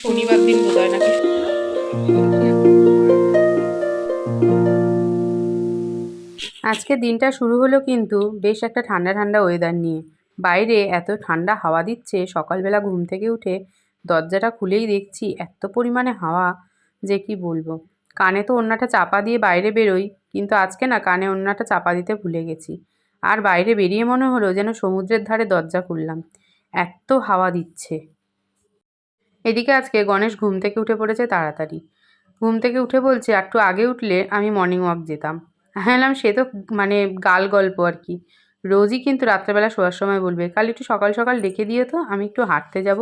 শনিবার দিন বোধ হয় নাকি আজকে দিনটা শুরু হলো কিন্তু বেশ একটা ঠান্ডা ঠান্ডা ওয়েদার নিয়ে। বাইরে এত ঠান্ডা হাওয়া দিচ্ছে, সকালবেলা ঘুম থেকে উঠে দরজাটা খুলেই দেখছি এত পরিমাণে হাওয়া, যে কি বলব। কানে তো ওড়নাটা চাপা দিয়ে বাইরে বেরোই, কিন্তু আজকে না কানে ওড়নাটা চাপা দিতে ভুলে গেছি। আর বাইরে বেরিয়ে মনে হলো যেন সমুদ্রের ধারে দরজা খুললাম। এত হাওয়া দিচ্ছে। এদিকে আজকে গণেশ ঘুম থেকে উঠে পড়েছে তাড়াতাড়ি। ঘুম থেকে উঠে বলছে, একটু আগে উঠলে আমি মর্নিং ওয়াক যেতাম। হ্যাঁ সে তো মানে গাল গল্প আর কি। রোজই কিন্তু রাত্রেবেলা শোয়ার সময় বলবে, কাল একটু সকাল সকাল ডেকে দিয়ে তো, আমি একটু হাঁটতে যাব,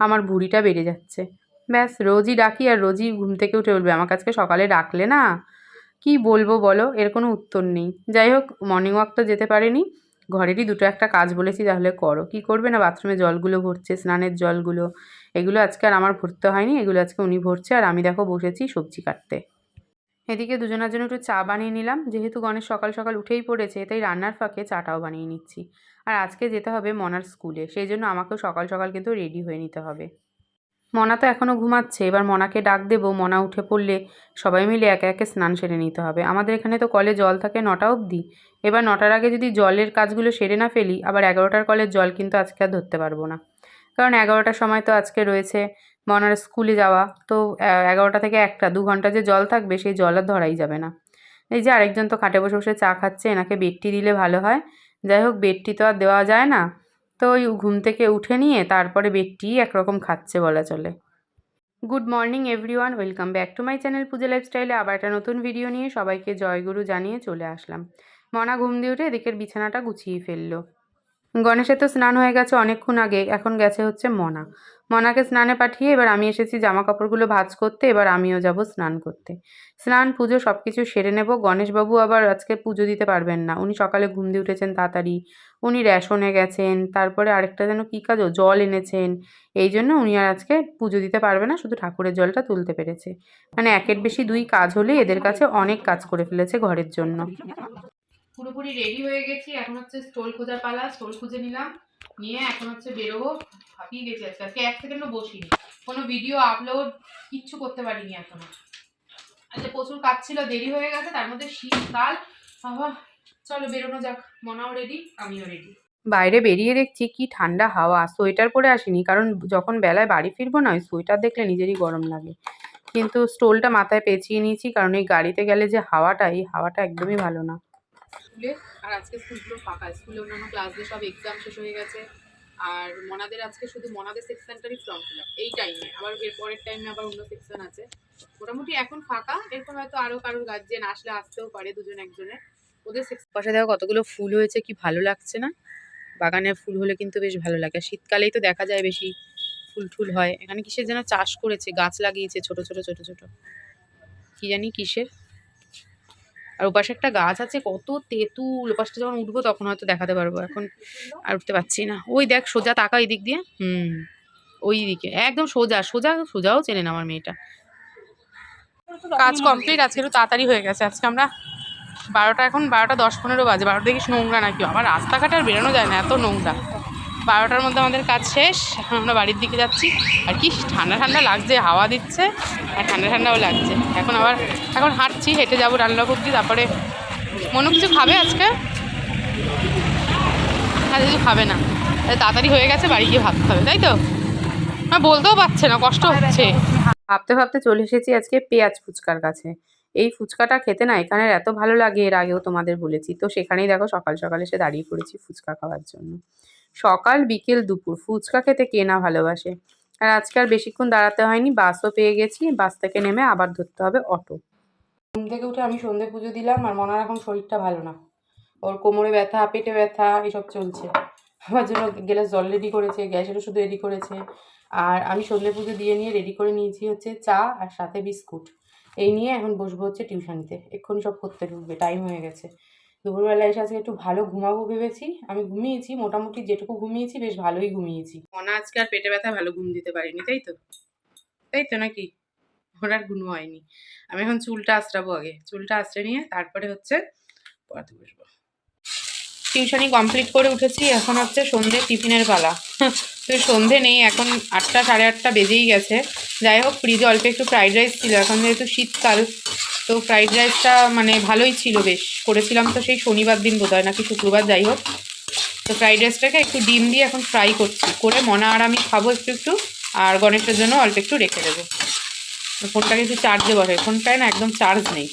আমার ভুঁড়িটা বেড়ে যাচ্ছে। ব্যাস, রোজই ডাকি আর রোজই ঘুম থেকে উঠে বলবে, আমাকে আজকে সকালে ডাকলে না? কি বলব বলো? এর কোনো উত্তর নেই। যাই হোক মর্নিং ওয়াক তো যেতে পারেনি। ঘরেরই দুটো একটা কাজ বলেছি, তাহলে করো। কি করবে না? বাথরুমে জলগুলো ভরছে, স্নানের জলগুলো। এগুলো আজকে আর আমার ভরতে হয়নি, এগুলো আজকে উনি ভরছে, আর আমি দেখো বসেছি সবজি কাটতে। এদিকে দুজনের জন্য একটু চা বানিয়ে নিলাম, যেহেতু গণেশ সকাল সকাল উঠেই পড়েছে, তাই রান্নার ফাঁকে চাটাও বানিয়ে নিচ্ছি। আর আজকে যেতে হবে মনার স্কুলে, সেই জন্য আমাকেও সকাল সকাল কিন্তু রেডি হয়ে নিতে হবে। মনা তো এখনও ঘুমাচ্ছে। এবার মনাকে ডাক দেবো। মনা উঠে পড়লে সবাই মিলে একে একে স্নান সেরে নিতে হবে। আমাদের এখানে তো কলে জল থাকে নটা অবধি। এবার নটার আগে যদি জলের কাজগুলো সেরে না ফেলি, আবার এগারোটার কলের জল কিন্তু আজকে আর ধরতে পারব না। কারণ এগারোটার সময় তো আজকে রয়েছে মনার স্কুলে যাওয়া। তো এগারোটা থেকে একটা, দু ঘণ্টা যে জল থাকবে, সেই জল আর ধরাই যাবে না। এই যে আরেকজন তো খাটে বসে বসে চা খাচ্ছে, এনাকে বেডটি দিলে ভালো হয়। যাই হোক, বেডটি তো আর দেওয়া যায় না। তো ওই ঘুম থেকে উঠে নিয়ে তারপরে বেডটি একরকম খাচ্ছে বলা চলে। Good morning everyone welcome back to my channel Pujo লাইফস্টাইলে আবার একটা নতুন ভিডিও নিয়ে সবাইকে জয়গুরু জানিয়ে চলে আসলাম। মনা ঘুম দিয়ে উঠে এদিকের বিছানাটা গুছিয়ে ফেলল। গণেশের তো স্নান হয়ে গেছে অনেকক্ষণ আগে, এখন গেছে হচ্ছে মনা। মনাকে স্নানে পাঠিয়ে এবার আমি এসেছি জামা কাপড়গুলো ভাঁজ করতে, এবার আমিও যাব স্নান করতে। স্নান, পুজো সব কিছু সেরে নেব। গণেশবাবু আবার আজকে পুজো দিতে পারবেন না। উনি সকালে ঘুম দিয়ে উঠেছেন তাড়াতাড়ি। উনি রেশনে গেছেন, তারপরে আরেকটা যেন কী কাজ জল এনেছেন। এই জন্য উনি আর আজকে পুজো দিতে পারবে না, শুধু ঠাকুরের জলটা তুলতে পেরেছে। মানে একের বেশি দুই কাজ হলেই এদের কাছে অনেক কাজ করে ফেলেছে ঘরের জন্য। পুরোপুরি রেডি হয়ে গেছি। এখন হচ্ছে স্টোল খোঁজার পালা স্টোল খুঁজে নিলাম। নিয়ে এখন হচ্ছে বেরোবো। হাঁপিয়ে গেছি আজকে। আজকে এক সেকেন্ডও বসিনি। কোনো ভিডিও আপলোড কিচ্ছু করতে পারিনি এখনও। আজকে প্রচুর কাজ ছিল, দেরি হয়ে গেছে। তার মধ্যে শীতকাল চলো বেরোনো যাক। মনাও রেডি আমিও রেডি বাইরে বেরিয়ে দেখছি কি ঠান্ডা হাওয়া। সোয়েটার পরে আসিনি, কারণ যখন বেলায় বাড়ি ফিরবো না, ওই সোয়েটার দেখলে নিজেরই গরম লাগে। কিন্তু স্টোলটা মাথায় পেঁচিয়ে নিয়েছি, কারণ এই গাড়িতে গেলে যে হাওয়াটা, এই হাওয়াটা একদমই ভালো না। স্কুলে। আর আজকে স্কুল স্কুলগুলো ফাঁকা। স্কুলে অন্যান্য ক্লাসদের সব এক্সাম শেষ হয়ে গেছে। আর মনাদের আজকে শুধু মনাদের সেকশনটারই ফর্ম ফিল আপ এই টাইমে আবার এর পরের টাইমে আবার অন্য সেকশন আছে। মোটামুটি এখন ফাঁকা। এরপর হয়তো আরও কারোর গার্জেন আসলে আসতেও পারে দুজন একজনের। ওদের পাশে দেখো কতগুলো ফুল হয়েছে, কি ভালো লাগছে না? বাগানে ফুল হলে কিন্তু বেশ ভালো লাগে। শীতকালেই তো দেখা যায় বেশি ফুল টুল হয়। এখানে কিসের যেন চাষ করেছে, গাছ লাগিয়েছে ছোট ছোট ছোট ছোট। কি জানি কিসের? আর ওপাশে একটা গাছ আছে, কত তেঁতুল, ওপাশটা যখন উঠবো তখন হয়তো দেখাতে পারব। এখন আর উঠতে পারছি না। ওই দেখ, সোজা তাকা এই দিক দিয়ে। হুম, ওই দিকে। একদম সোজা সোজা, সোজাও চেনে না আমার মেয়েটা। কাজ কমপ্লিট আজকে একটু তাড়াতাড়ি হয়ে গেছে। আজকে আমরা বারোটা, এখন বারোটা দশ পনেরো বাজে। বারোটা দেখিস নোংরা নাকি? আমার রাস্তাঘাটে আর বেরোনো যায় না, এত নোংরা। বারোটার মধ্যে আমাদের কাজ শেষ, এখন আমরা বাড়ির দিকে যাচ্ছি। আর কি ঠান্ডা ঠান্ডা লাগছে, হাওয়া দিচ্ছে, আর ঠান্ডা ঠান্ডাও লাগছে। এখন আবার, এখন হাঁটছি, হেঁটে যাব রান্নাঘর অব্দি তারপরে মনে কিছু খাবে আজকে? আর কিছু খাবে না। তাড়াতাড়ি হয়ে গেছে, বাড়ি গিয়ে ভাত খাবে, তাই তো? না, বলতেও পারছে না, কষ্ট হচ্ছে। ভাবতে ভাবতে চলে এসেছি আজকে পেঁয়াজ ফুচকার কাছে। এই ফুচকাটা খেতে না এখানের এত ভালো লাগে, এর আগেও তোমাদের বলেছি। তো সেখানেই দেখো সকাল সকাল এসে দাঁড়িয়ে পড়েছি ফুচকা খাওয়ার জন্য। সকাল, বিকেল, দুপুর। ফুচকা খেতে কে না ভালোবাসে। আর আজকে আর বেশিক্ষণ দাঁড়াতে হয়নি, বাসও পেয়ে গেছি, বাস থেকে নেমে আবার ধরতে হবে অটো। ঘুম থেকে উঠে আমি সন্ধে পুজো দিলাম, আর মনার এখন শরীরটা ভালো না। ওর কোমরে ব্যথা, পেটে ব্যথা, এসব চলছে। আমার জন্য গ্যাস জল রেডি করেছে গ্যাসেরও শুধু রেডি করেছে। আর আমি সন্ধে পুজো দিয়ে নিয়ে রেডি করে নিয়েছি হচ্ছে চা আর সাথে বিস্কুট। এই নিয়ে এখন বসবো হচ্ছে টিউশনিতে এক্ষুনি সব করতে ঢুকবে টাইম হয়ে গেছে। দুপুরবেলা এসে আজকে একটু ভালো ঘুমাবো ভেবেছি। আমি ঘুমিয়েছি, মোটামুটি যেটুকু ঘুমিয়েছি, বেশ ভালোই ঘুমিয়েছি। মনে আজকে আর পেটে ব্যথা, ভালো ঘুম দিতে পারিনি, তাই তো? তাই তো নাকি? ওর আর ঘুম হয়নি। আমি এখন চুলটা আঁচড়াবো আগে। চুলটা আঁচড়ে নিয়ে তারপরে হচ্ছে পড়াতে বসবো। টিউশনি কমপ্লিট করে উঠেছি, এখন হচ্ছে সন্ধে টিফিনের পালা। তো সন্ধে নেই, এখন আটটা সাড়ে আটটা বেজেই গেছে। যাই হোক, ফ্রিজে অল্প একটু ফ্রাইড রাইস ছিল, এখন যেহেতু শীতকাল তো ফ্রাইড রাইসটা মানে ভালোই ছিল বেশ। করেছিলাম তো সেই শনিবার দিন বোধ হয় নাকি শুক্রবার, যাই হোক। তো ফ্রাইড রাইসটাকে একটু ডিম দিয়ে এখন ফ্রাই করছি। করে মনা আর আমি খাব একটু একটু, আর গণেশের জন্য অল্প একটু রেখে দেবো। ফোনটাকে একটু চার্জে বসে ফোনটায় না একদম চার্জ নেই।